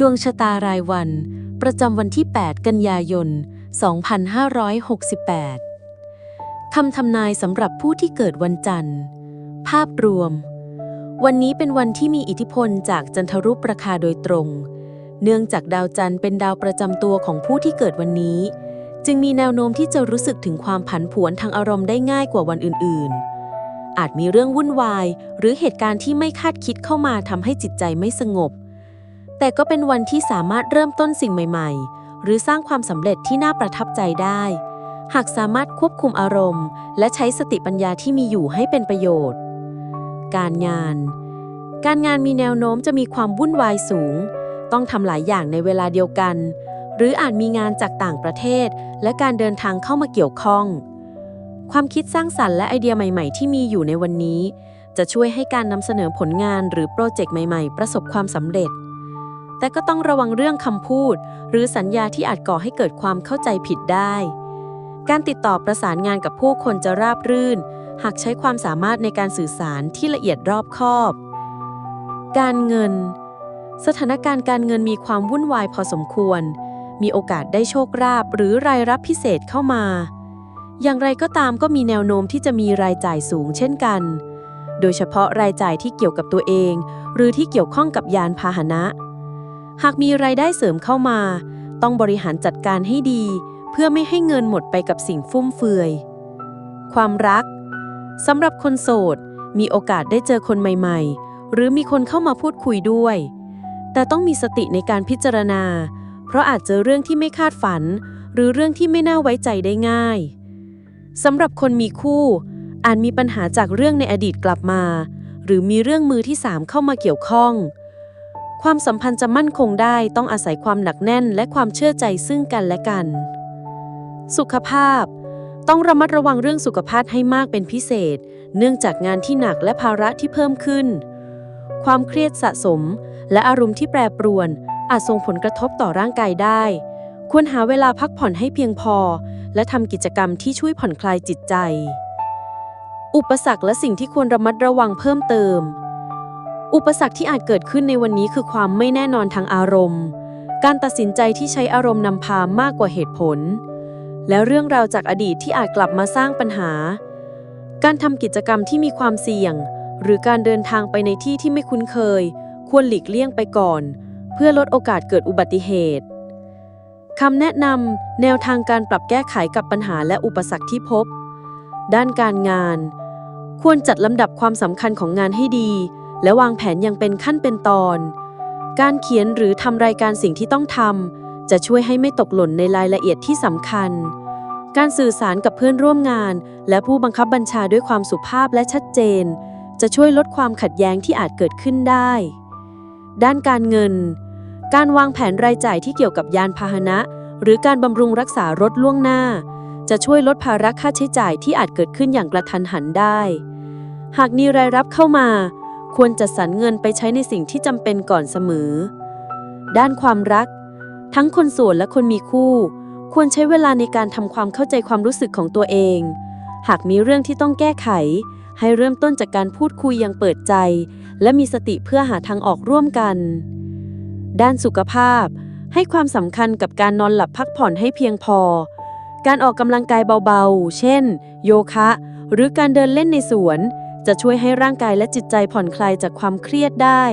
ดวงชะตารายวัน ประจำวันที่ 8 กันยายน 2568 คำทำนายสำหรับผู้ที่เกิดวันจันทร์ ภาพรวม วันนี้เป็นวันที่มีอิทธิพลจากจันทรุปราคาโดยตรง เนื่องจากดาวจันทร์เป็นดาวประจำตัวของผู้ที่เกิดวันนี้ จึงมีแนวโน้มที่จะรู้สึกถึงความผันผวนทางอารมณ์ได้ง่ายกว่าวันอื่น ๆ อาจมีเรื่องวุ่นวาย หรือเหตุการณ์ที่ไม่คาดคิดเข้ามาทำให้จิตใจไม่สงบ แต่ก็เป็นวันที่สามารถเริ่มต้นสิ่งใหม่ ๆ หรือสร้างความสำเร็จที่น่าประทับใจได้ หากสามารถควบคุมอารมณ์ และใช้สติปัญญาที่มีอยู่ให้เป็นประโยชน์ การงาน การงานมีแนวโน้มจะมีความวุ่นวายสูง ต้องทำหลายอย่างในเวลาเดียวกัน หรืออาจมีงานจากต่างประเทศ และการเดินทางเข้ามาเกี่ยวข้อง ความคิดสร้างสรรค์และไอเดียใหม่ ๆ ที่มีอยู่ในวันนี้ จะช่วยให้การนำเสนอผลงานหรือโปรเจกต์ใหม่ ๆ ประสบความสำเร็จ แต่ก็ต้องระวังเรื่องคำพูด หรือสัญญาที่อาจก่อให้เกิดความเข้าใจผิดได้ การติดต่อประสานงานกับผู้คนจะราบรื่น หากใช้ความสามารถในการสื่อสารที่ละเอียดรอบคอบ การเงิน สถานการณ์การเงินมีความวุ่นวายพอสมควร มีโอกาสได้โชคลาภหรือรายรับพิเศษเข้ามา อย่างไรก็ตามก็มีแนวโน้มที่จะมีรายจ่ายสูงเช่นกัน โดยเฉพาะรายจ่ายที่เกี่ยวกับตัวเอง หรือที่เกี่ยวข้องกับยานพาหนะ หากมีรายได้เสริมเข้ามา ต้องบริหารจัดการให้ดี เพื่อไม่ให้เงินหมดไปกับสิ่งฟุ่มเฟือย ความรักสำหรับคนโสด มีโอกาสได้เจอคนใหม่ๆ หรือมีคนเข้ามาพูดคุยด้วย แต่ต้องมีสติในการพิจารณา เพราะอาจเจอเรื่องที่ไม่คาดฝัน หรือเรื่องที่ไม่น่าไว้ใจได้ง่ายสำหรับคนมีคู่ อาจมีปัญหาจากเรื่องในอดีตกลับมา หรือมีเรื่องมือที่สามเข้ามาเกี่ยวข้อง ความสัมพันธ์จะมั่นคงได้ต้องอาศัยความหนักแน่นและความเชื่อใจซึ่งกันและกัน สุขภาพ ต้องระมัดระวังเรื่องสุขภาพให้มากเป็นพิเศษ เนื่องจากงานที่หนักและภาระที่เพิ่มขึ้น ความเครียดสะสม และอารมณ์ที่แปรปรวน อาจส่งผลกระทบต่อร่างกายได้ ควรหาเวลาพักผ่อนให้เพียงพอ และทำกิจกรรมที่ช่วยผ่อนคลายจิตใจ อุปสรรคและสิ่งที่ควรระมัดระวังเพิ่มเติม อุปสรรคที่อาจเกิดขึ้นในวันนี้คือความไม่แน่นอนทางอารมณ์ การตัดสินใจที่ใช้อารมณ์นำพามากกว่าเหตุผล และเรื่องราวจากอดีตที่อาจกลับมาสร้างปัญหา การทำกิจกรรมที่มีความเสี่ยง หรือการเดินทางไปในที่ที่ไม่คุ้นเคย ควรหลีกเลี่ยงไปก่อน เพื่อลดโอกาสเกิดอุบัติเหตุคำแนะนำแนวทางการปรับแก้ไขกับปัญหาและอุปสรรคที่พบ ด้านการงาน ควรจัดลำดับความสำคัญของงานให้ดี และวางแผนอย่างเป็นขั้นเป็นตอน การเขียนหรือทำรายการสิ่งที่ต้องทำจะช่วยให้ไม่ตกหล่นในรายละเอียดที่สำคัญ การสื่อสารกับเพื่อนร่วมงาน และผู้บังคับบัญชาด้วยความสุภาพและชัดเจน จะช่วยลดความขัดแย้งที่อาจเกิดขึ้นได้ ด้านการเงิน การวางแผนรายจ่ายที่เกี่ยวกับยานพาหนะ หรือการบำรุงรักษารถล่วงหน้า จะช่วยลดภาระค่าใช้จ่ายที่อาจเกิดขึ้นอย่างกระทันหันได้ หากมีรายรับเข้ามา ควรจัดสรรเงินไปใช้ในสิ่งที่จำเป็นก่อนเสมอ ด้านความรัก ทั้งคนโสดและคนมีคู่ ควรใช้เวลาในการทำความเข้าใจความรู้สึกของตัวเอง หากมีเรื่องที่ต้องแก้ไข ให้เริ่มต้นจากการพูดคุยอย่างเปิดใจ และมีสติเพื่อหาทางออกร่วมกัน ด้านสุขภาพ ให้ความสำคัญกับการนอนหลับพักผ่อนให้เพียงพอ การออกกำลังกายเบาๆ เช่น โยคะ หรือการเดินเล่นในสวน จะช่วยให้ร่างกายและจิตใจผ่อนคลายจากความเครียดได้